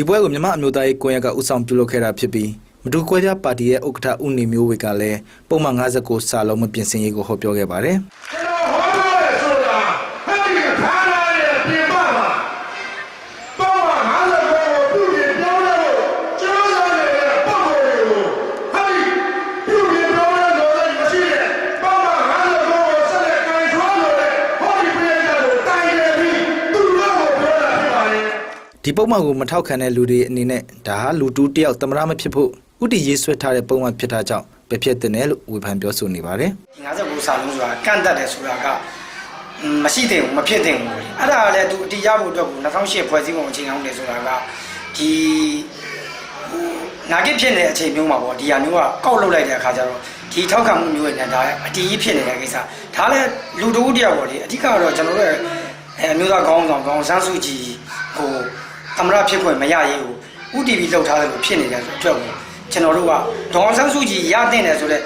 ဒီပွဲကိုမြန်မာအမျိုးသားရေးကွန်ရက်ကဥဆောင်ပြုလုပ်ခဲ့တာဖြစ်ပြီးမတူကွဲပြားပါတီရဲ့ဥက္ကဋ္ဌဦးနေမျိုးဝေကလည်းပုံမှန်59စာလုံးမပြင်ဆင်ရေးကိုဟောပြောခဲ့ပါတယ် ဒီပုံမှန်ကိုမထောက်ခံတဲ့လူတွေအနေနဲ့ဒါဟာလူတူးတယောက်သမရမဖြစ်ဖို့ဥတီရေးဆွဲထားတဲ့ပုံမှန်ဖြစ်တာကြောင့်ပဲဖြစ်တဲ့နယ်လို့ဝေဖန်ပြောဆိုနေပါတယ်ဒီ59စာလုံးဆိုတာကန့်တက်တယ်ဆိုတာက음မရှိသင့်ဘူးမဖြစ်သင့်ဘူးလေအဲ့ဒါကလည်းသူအတီးရဖို့အတွက်ကို2008ဖွဲ့စည်းပုံအခြေခံဥပဒေဆိုတာကဒီဟိုနာဂစ်ဖြစ်နေတဲ့အချိန်မျိုးမှာပေါ့ဒီဟာမျိုးကကောက်လုတ်လိုက်တဲ့အခါကျတော့ဒီထောက်ခံမှုမျိုးရဲ့နဲ့ဒါအတီးကြီးဖြစ်နေတဲ့ကိစ္စဒါလည်းလူတဦးတယောက်ပေါ့လေအဓိကတော့ကျွန်တော်တို့ရဲ့အဲအမျိုးသားကောင်းဆောင်ကောင်းဆန်းစုကြည်ဟို သမရဖြစ်ခွင့်မရရေးကိုဥတီဗီလောက်ထားတယ်လို့ဖြစ်နေတဲ့အတွက်ကိုကျွန်တော်တို့ကဒေါအောင်ဆန်းစုကြည်ရတဲ့တယ်ဆိုတော့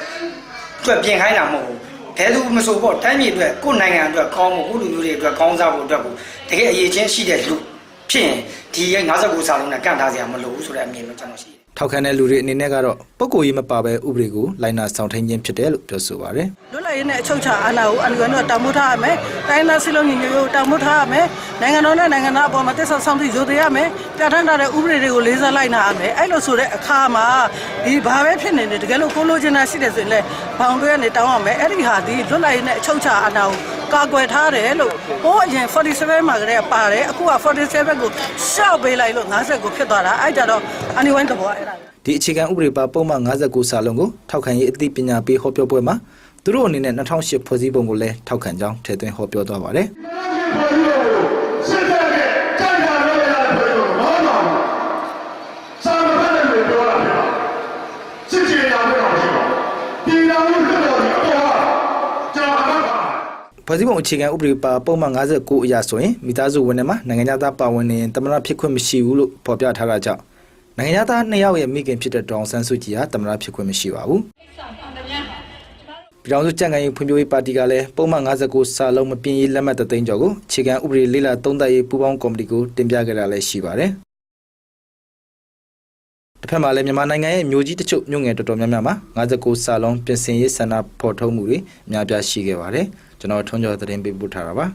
အတွက်ပြင်ခိုင်းတာမဟုတ်ဘူးဘယ်သူမဆိုပေါ့တိုင်းပြည်အတွက်ကိုယ်နိုင်ငံအတွက်ကောင်းဖို့ကိုယ့်လူမျိုးတွေအတွက်ကောင်းစားဖို့အတွက်ကိုတကယ်အရေးချင်းရှိတဲ့လူဖြစ်ရင်ဒီရဲ့59စာလုံးနဲ့ကန့်ထားစရာမလိုဘူးဆိုတဲ့အမြင်မျိုးကျွန်တော်ရှိတယ်ထောက်ခံတဲ့လူတွေအနေနဲ့ကတော့ပုံကိုရေးမပါဘဲဥပဒေကိုလိုင်နာဆောင်ထိန်ခြင်းဖြစ်တယ်လို့ပြောဆိုပါတယ်လွတ်လပ်ရေးနဲ့အချုပ်ချာအာဏာကိုအန်ယူအန်တို့တောင်းမထားရမယ်။တိုင်းသားစလုံးညီညွတ်ရေးကိုတောင်းမထားရမယ်။နိုင်ငံတော်နဲ့နိုင်ငံသားအပေါ်မှာတက်ဆောက်ဆောင်သည့်ရိုသေရမယ်။ပြဋ္ဌာန်းထားတဲ့ဥပဒေတွေကိုလေးစားလိုက်နာရမယ်။အဲ့လိုဆိုတဲ့အခါမှာဒီဘာပဲဖြစ်နေတယ်တကယ်လို့ကိုလိုချင်တာရှိတယ်ဆိုရင်လည်းဘောင်တွေကနေတောင်းရမယ်။အဲ့ဒီဟာဒီလွတ်လပ်ရေးနဲ့အချုပ်ချာအာဏာကိုကာကွယ်ထားတယ်လို့ဟိုးအရင်47မှာကတည်းကပါတယ်အခုက47ကိုရှော့ပေးလိုက်လို့50ကိုဖြစ်သွားတာအဲ့ကြတော့အန်ယူအန်တဘောအဲ့ဒါဒီအခြေခံဥပဒေပါပုံမှန်59စာလုံးကိုထောက်ခံရေးအသိပညာပေးဟောပြောပွဲမှာသူတို့အနေနဲ့2008ဖွဲ့စည်းပုံကိုလည်းထောက်ခံကြောင်းထည့်သွင်းဟောပြောသွားပါတယ် စစ်တပ်ရဲ့ကြိုက်တာလို့ရတဲ့ဘယ်လိုမဟုတ်ပါဘူးစာမဖတ်တဲ့လူပြောတာပြောစစ်ချေရမယ်အောင်ရှိပါပြည်တော်မှုဖြစ်တော်ဒီအပေါ်ကကျွန်တော်အမှတ်ပါဖွဲ့စည်းပုံအခြေခံဥပဒေပါပုံမှန်59အရာဆိုရင်မိသားစုဝင်တွေမှာနိုင်ငံသားပါဝင်နေရင်တမရဖြစ်ခွင့်မရှိဘူးလို့ဖော်ပြထားတာကြောင့်နိုင်ငံသားနှစ်ယောက်ရဲ့မိခင်ဖြစ်တဲ့ဒေါအောင်ဆန်းစုကြည်ဟာတမရဖြစ်ခွင့်မရှိပါဘူး ပြည်ထောင်စုကြံ့ခိုင်ရေးဖွံ့ဖြိုးရေးပါတီကလည်းပုံမှန်59စာလုံးမပြင်းရေးလက်မှတ်တသိန်းကျော်ကိုအခြေခံဥပဒေလေးလာသုံးသပ်ရေးပူးပေါင်းကော်မတီကိုတင်ပြခဲ့တာလည်းရှိပါတယ်တစ်ဖက်မှာလည်းမြန်မာနိုင်ငံရဲ့မြို့ကြီးတချို့မြို့ငယ်တော်တော်များများမှာ59စာလုံးပြင်ဆင်ရေးဆန္ဒဖော်ထုတ်မှုတွေအများပြားရှိခဲ့ပါတယ်ကျွန်တော်ထွန်းကျော်သတင်းပေးပို့ထားတာပါ